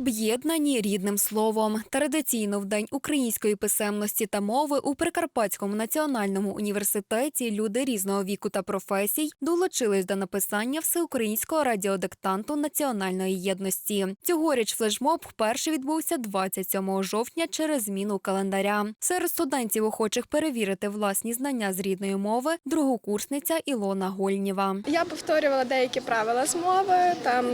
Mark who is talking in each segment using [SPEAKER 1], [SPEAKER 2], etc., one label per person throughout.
[SPEAKER 1] Об'єднані рідним словом. Традиційно в День української писемності та мови у Прикарпатському національному університеті люди різного віку та професій долучились до написання всеукраїнського радіодиктанту національної єдності. Цьогоріч флешмоб вперше відбувся 27 жовтня через зміну календаря. Серед студентів, охочих перевірити власні знання з рідної мови, другокурсниця Ілона Гольнєва.
[SPEAKER 2] Я повторювала деякі правила з мови, там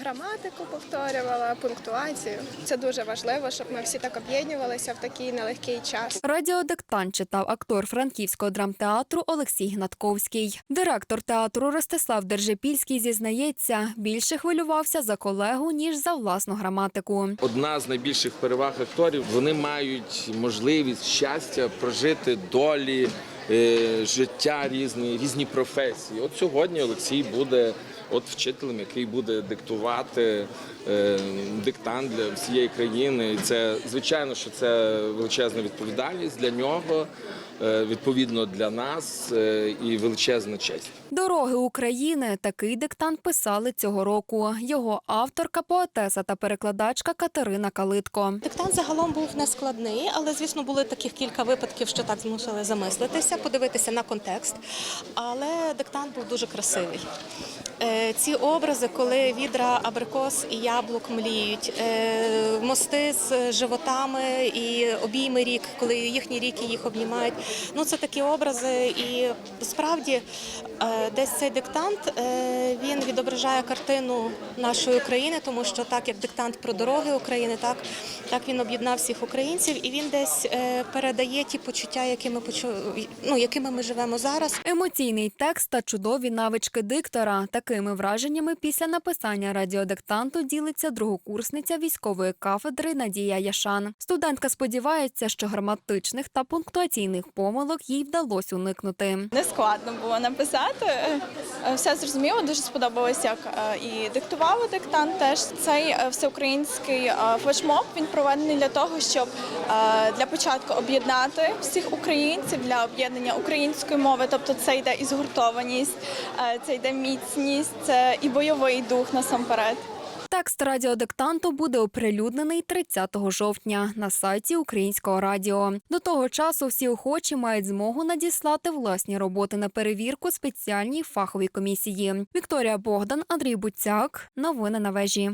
[SPEAKER 2] граматику повторювала, пунктуацію. Це дуже важливо, щоб ми всі так об'єднувалися в такий нелегкий час.
[SPEAKER 1] Радіодиктант читав актор франківського драмтеатру Олексій Гнатковський. Директор театру Ростислав Держипільський зізнається, більше хвилювався за колегу ніж за власну граматику.
[SPEAKER 3] Одна з найбільших переваг акторів вони мають можливість щастя прожити долі. Е, Життя різні, різні професії. От сьогодні Олексій буде от вчителем, який буде диктувати е, диктант для всієї країни. І це звичайно, що це величезна відповідальність для нього, відповідно для нас е, і величезна честь.
[SPEAKER 1] Дороги України такий диктант писали цього року. Його авторка, поетеса та перекладачка Катерина Калитко.
[SPEAKER 4] Диктант загалом був нескладний, але звісно були таких кілька випадків, що так змусили замислитися, подивитися на контекст. Але диктант був дуже красивий. Е, Ці образи, коли відра абрикос і яблук мліють, е, мости з животами і обійми рік, коли їхні ріки їх обнімають. Ну це такі образи, і справді е, десь цей диктант е, він відображає картину нашої України, тому що так як диктант про дороги України, так, так він об'єднав всіх українців, і він десь е, передає ті почуття, якими почу... ну, якими ми живемо зараз.
[SPEAKER 1] Емоційний текст та чудові навички диктора. Такими враженнями після написання радіодиктанту ділиться другокурсниця військової кафедри Надія Яшан. Студентка сподівається, що граматичних та пунктуаційних помилок їй вдалося уникнути.
[SPEAKER 5] Не складно було написати. Е, Все зрозуміло, дуже сподобалось, як е, і диктували диктант. Теж цей е, всеукраїнський флешмоб він проведений для того, щоб для початку об'єднати всіх українців для об'єднання української мови. Тобто це йде і згуртованість, це йде міцність, це і бойовий дух насамперед.
[SPEAKER 1] Текст радіодиктанту буде оприлюднений 30 жовтня на сайті Українського радіо. До того часу всі охочі мають змогу надіслати власні роботи на перевірку спеціальній фаховій комісії. Вікторія Богдан, Андрій Буцяк. Новини на вежі.